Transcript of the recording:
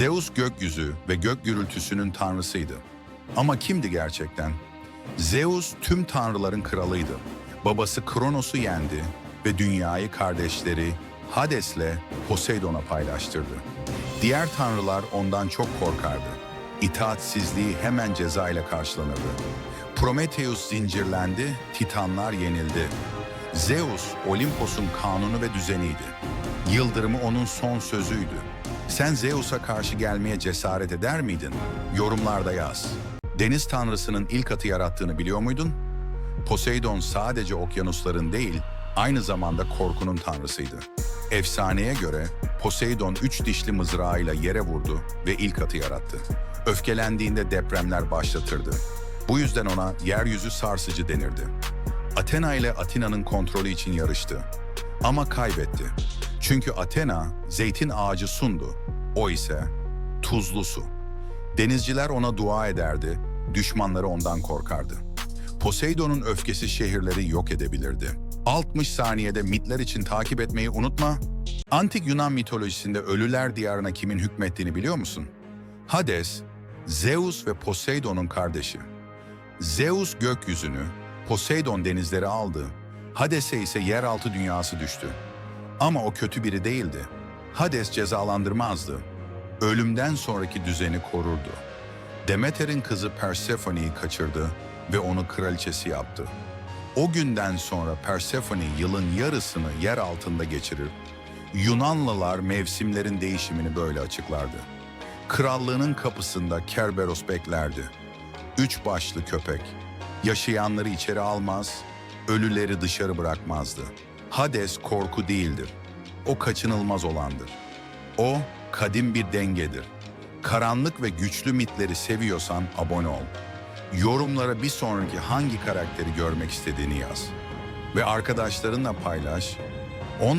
Zeus gökyüzü ve gök gürültüsünün tanrısıydı. Ama kimdi gerçekten? Zeus tüm tanrıların kralıydı. Babası Kronos'u yendi ve dünyayı kardeşleri Hades'le Poseidon'a paylaştırdı. Diğer tanrılar ondan çok korkardı. İtaatsizliği hemen ceza ile karşılanırdı. Prometheus zincirlendi, Titanlar yenildi. Zeus, Olimpos'un kanunu ve düzeniydi. Yıldırımı onun son sözüydü. Sen Zeus'a karşı gelmeye cesaret eder miydin? Yorumlarda yaz. Deniz tanrısının ilk atı yarattığını biliyor muydun? Poseidon sadece okyanusların değil, aynı zamanda korkunun tanrısıydı. Efsaneye göre Poseidon üç dişli mızrağıyla yere vurdu ve ilk atı yarattı. Öfkelendiğinde depremler başlatırdı. Bu yüzden ona yeryüzü sarsıcı denirdi. Athena ile Atina'nın kontrolü için yarıştı. Ama kaybetti. Çünkü Athena zeytin ağacı sundu. O ise tuzlu su. Denizciler ona dua ederdi, düşmanları ondan korkardı. Poseidon'un öfkesi şehirleri yok edebilirdi. 60 saniyede mitler için takip etmeyi unutma. Antik Yunan mitolojisinde ölüler diyarına kimin hükmettiğini biliyor musun? Hades, Zeus ve Poseidon'un kardeşi. Zeus gökyüzünü, Poseidon denizleri aldı. Hades'e ise yeraltı dünyası düştü. Ama o kötü biri değildi. Hades cezalandırmazdı. Ölümden sonraki düzeni korurdu. Demeter'in kızı Persephone'yi kaçırdı ve onu kraliçesi yaptı. O günden sonra Persephone yılın yarısını yer altında geçirir. Yunanlılar mevsimlerin değişimini böyle açıklardı. Krallığının kapısında Kerberos beklerdi. Üç başlı köpek. Yaşayanları içeri almaz, ölüleri dışarı bırakmazdı. Hades korku değildir. O kaçınılmaz olandır. O kadim bir dengedir. Karanlık ve güçlü mitleri seviyorsan abone ol. Yorumlara bir sonraki hangi karakteri görmek istediğini yaz. Ve arkadaşlarınla paylaş. Onlar